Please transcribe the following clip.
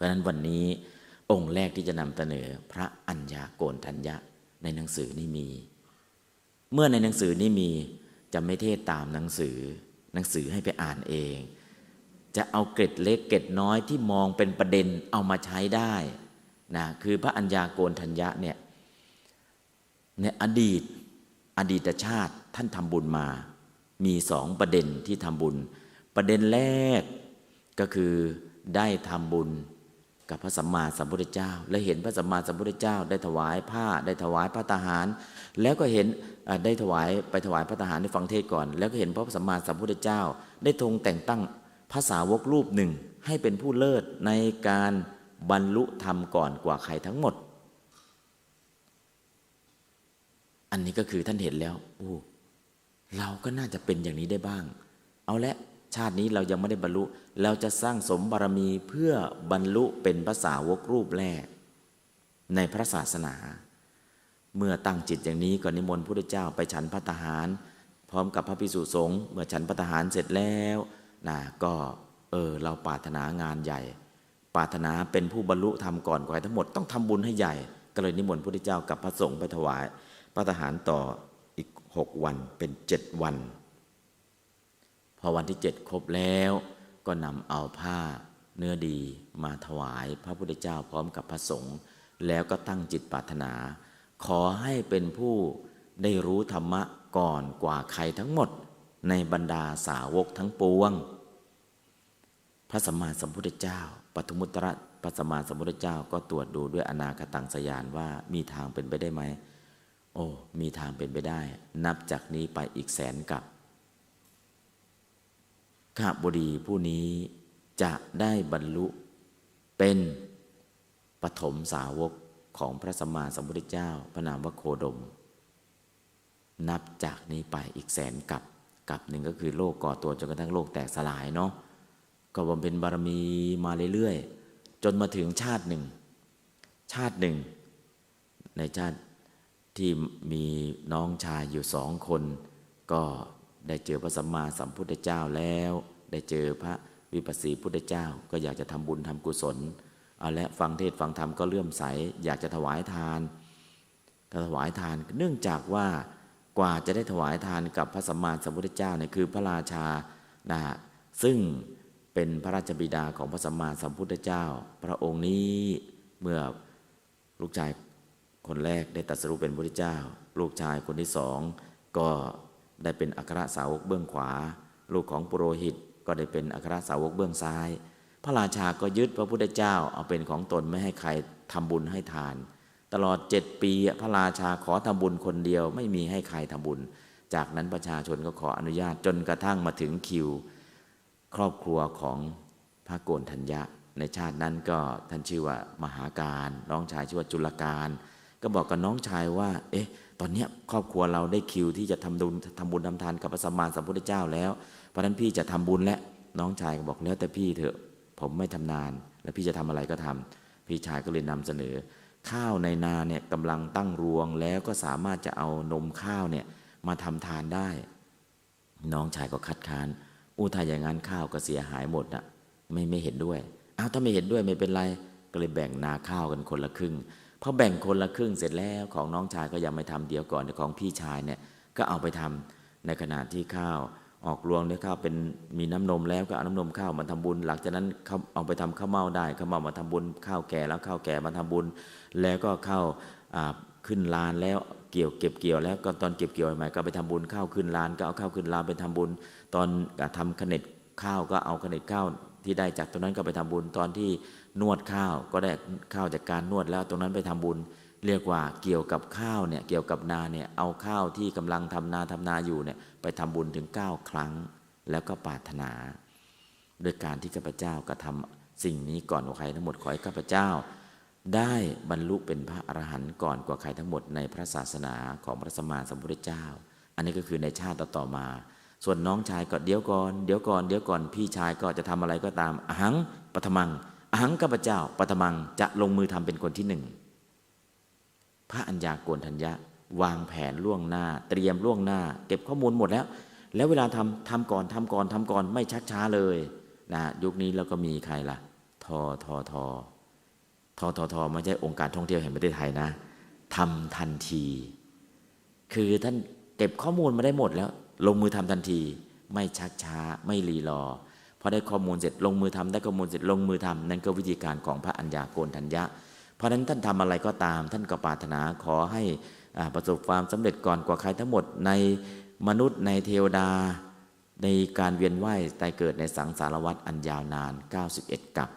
ราะฉะนั้นวันนี้องค์แรกที่จะนำเสนอพระอัญญาโกณทัญญะในหนังสือนี่มี เมื่อในหนังสือนี่มีจะไม่เทศตามหนังสือ หนังสือให้ไปอ่านเอง จะเอาเกร็ดเล็กเกร็ดน้อยที่มองเป็นประเด็นเอามาใช้ได้นะคือพระอัญญาโกณทัญญะเนี่ยในอดีตอดีตชาติท่านทำบุญมา มีสองประเด็นที่ทำบุญ ประเด็นแรกก็คือได้ทำบุญ กับพระสัมมาสัมพุทธเจ้า และเห็นพระสัมมาสัมพุทธเจ้า ได้ถวายผ้าได้ถวายพระทหาร แล้วก็เห็นได้ถวายไปถวายพระทหารในฟังเทศก่อน แล้วก็เห็นพระสัมมาสัมพุทธเจ้า ได้ทรงแต่งตั้งภาษาวกรูปหนึ่งให้เป็นผู้เลิศในการบรรลุธรรมก่อนกว่าใครทั้งหมด อันนี้ก็คือท่านเห็นแล้วโอ้เราก็น่าจะเป็นอย่างนี้ได้บ้าง เอาละ ชาตินี้เรายังไม่ได้บรรลุ เราจะสร้างสมบารมีเพื่อบรรลุเป็นภาษาวกรูปแรก ในพระศาสนา เมื่อตั้งจิตอย่างนี้ก็นิมนต์พระพุทธเจ้าไปฉันพระทหาร พร้อมกับพระภิกษุสงฆ์เมื่อฉันพระทหารเสร็จแล้วนะก็เออเราปรารถนางานใหญ่ ปรารถนาเป็นผู้บรรลุธรรมก่อนกว่าทั้งหมดต้องทำบุญให้ใหญ่ ก็เลยนิมนต์พระพุทธเจ้ากับพระสงฆ์ไปถวายพระทหารต่ออีกหกวันเป็นเจ็ดวัน พอวันที่เจ็ดครบแล้ว ก็นำเอาผ้าเนื้อดีมาถวายพระพุทธเจ้าพร้อมกับพระสงฆ์แล้วก็ตั้งจิตปรารถนา ขอให้เป็นผู้ได้รู้ธรรมะก่อนกว่าใครทั้งหมดในบรรดาสาวกทั้งปวง พระสัมมาสัมพุทธเจ้าปฐมุตระพระสัมมาสัมพุทธเจ้าก็ตรวจดูด้วยอนาคตังสยานว่ามีทางเป็นไปได้ไหม โอ้ มีทางเป็นไปได้ นับจากนี้ไปอีกแสนกับ ข้าบดีผู้นี้จะได้บรรลุเป็นปฐมสาวกของพระสัมมาสัมพุทธเจ้า พระนามวโคดม นับจากนี้ไปอีกแสนกับกับหนึ่งก็คือโลกก่อตัวจนกระทั่งโลกแตกสลายเนาะก็บำเพ็ญบารมีมาเรื่อยๆจนมาถึงชาติหนึ่ง ชาติหนึ่ง ในชาติที่มีน้องชายอยู่สองคน ก็ ได้เจอพระสัมมาสัมพุทธเจ้าแล้ว ได้เจอพระวิปัสสีพุทธเจ้า ก็อยากจะทำบุญทำกุศลเอาละฟังเทศฟังธรรมก็เลื่อมใส อยากจะถวายทานก็ถวายทาน เนื่องจากว่ากว่าจะได้ถวายทานกับพระสัมมาสัมพุทธเจ้าเนี่ยคือพระราชานะซึ่งเป็นพระราชบิดาของพระสัมมาสัมพุทธเจ้า พระองค์นี้เมื่อลูกชายคนแรกได้ตรัสรู้เป็นพระพุทธเจ้า ลูกชายคนที่สองก็ ได้เป็นอัครสาวกเบื้องขวา ลูกของปุโรหิตก็ได้เป็นอัครสาวกเบื้องซ้าย พระราชาก็ยึดพระพุทธเจ้าเอาเป็นของตนไม่ให้ใครทำบุญให้ทาน ตลอดเจ็ดปีพระราชาขอทำบุญคนเดียวไม่มีให้ใครทำบุญ จากนั้นประชาชนก็ขออนุญาตจนกระทั่งมาถึงคิว ครอบครัวของพระโกนทัญญะ ในชาตินั้นก็ท่านชื่อว่ามหาการ น้องชายชื่อว่าจุลการ ก็บอกกับน้องชายว่า เอ๊ะ ตอนนี้ครอบครัวเราได้คิวที่จะทำบุญทำบุญทำทานกับพระสัมมาสัมพุทธเจ้าแล้ว เพราะนั้นพี่จะทำบุญและน้องชายก็บอกแล้วแต่พี่เถอะ ผมไม่ทำนาน แล้วพี่จะทำอะไรก็ทำพี่ชายก็เลยนำเสนอ ข้าวในนาเนี่ยกำลังตั้งรวงแล้วก็สามารถจะเอานมข้าวเนี่ยมาทำทานได้ น้องชายก็คัดค้านอู้ถ้าอย่างนั้นข้าวก็เสียหายหมดอะไม่ไม่เห็นด้วยอ้าวถ้าไม่เห็นด้วยไม่เป็นไรก็เลยแบ่งนาข้าวกันคนละครึ่ง พอแบ่งคนละครึ่งเสร็จแล้วของน้องชายก็ยังไม่ทำเดียวก่อนของพี่ชายเนี่ยก็เอาไปทำในขณะที่ข้าวออกรวงเนี่ยข้าวเป็นมีน้ำนมแล้วก็เอาน้ำนมข้าวมาทำบุญ หลังจากนั้นเขาเอาไปทำข้าวเม่าได้ข้าวเม่ามาทำบุญ ข้าวแก่แล้วข้าวแก่มาทำบุญ แล้วก็ข้าวขึ้นลานแล้วเกี่ยวเก็บเกี่ยวแล้วก็ตอนเก็บเกี่ยวใหม่ก็ไปทำบุญข้าวขึ้นลานก็เอาข้าวขึ้นลานไปทำบุญ ตอนทำขเนดข้าวก็เอาขเนดข้าว ที่ได้จากตรงนั้นก็ไปทำบุญ ตอนที่นวดข้าวก็ได้ข้าวจากการนวดแล้วตรงนั้นไปทำบุญ เรียกว่าเกี่ยวกับข้าวเนี่ยเกี่ยวกับนาเนี่ยเอาข้าวที่กำลังทำนาทำนาอยู่เนี่ยไปทำบุญถึง 9 ครั้ง แล้วก็ปรารถนา โดยการที่ข้าพเจ้ากระทาสิ่งนี้ก่อนกว่าใครทั้งหมดขอให้ข้าพเจ้า ได้บรรลุเป็นพระอรหันต์ก่อนกว่าใครทั้งหมดในพระศาสนาของพระสมมาสัมพุทธเจ้า อันนี้ก็คือในชาติต่อมา ส่วนน้องชายก็เดี๋ยวก่อน เดี๋ยวก่อน เดี๋ยวก่อน พี่ชายก็จะทำอะไรก็ตามอหังปฐมังอหังข้าพเจ้าปฐมังจะลงมือทำเป็นคนที่หนึ่งพระอัญญาโกณทัญญะ วางแผนล่วงหน้า เตรียมล่วงหน้า เก็บข้อมูลหมดแล้ว แล้วเวลาทำทำก่อนทำก่อนทำก่อนไม่ชักช้าเลยนะยุคนี้เราก็มีใครล่ะทอทอทอทอททไม่ใช่องค์การท่องเที่ยวแห่งประเทศไทยนะทำทันที คือท่านเก็บข้อมูลมาได้หมดแล้ว ลงมือทำทันที ไม่ชักช้าไม่รีรอพอได้ข้อมูลเสร็จลงมือทำได้ข้อมูลเสร็จลงมือทำนั่นก็วิธีการของพระอัญญาโกณทัญญะ เพราะฉะนั้นท่านทำอะไรก็ตาม ท่านก็ปรารถนาขอให้ประสบความสำเร็จก่อนกว่าใครทั้งหมดในมนุษย์ในเทวดา ในการเวียนว่ายตายเกิดในสังสารวัฏอันยาวนาน 91 กับ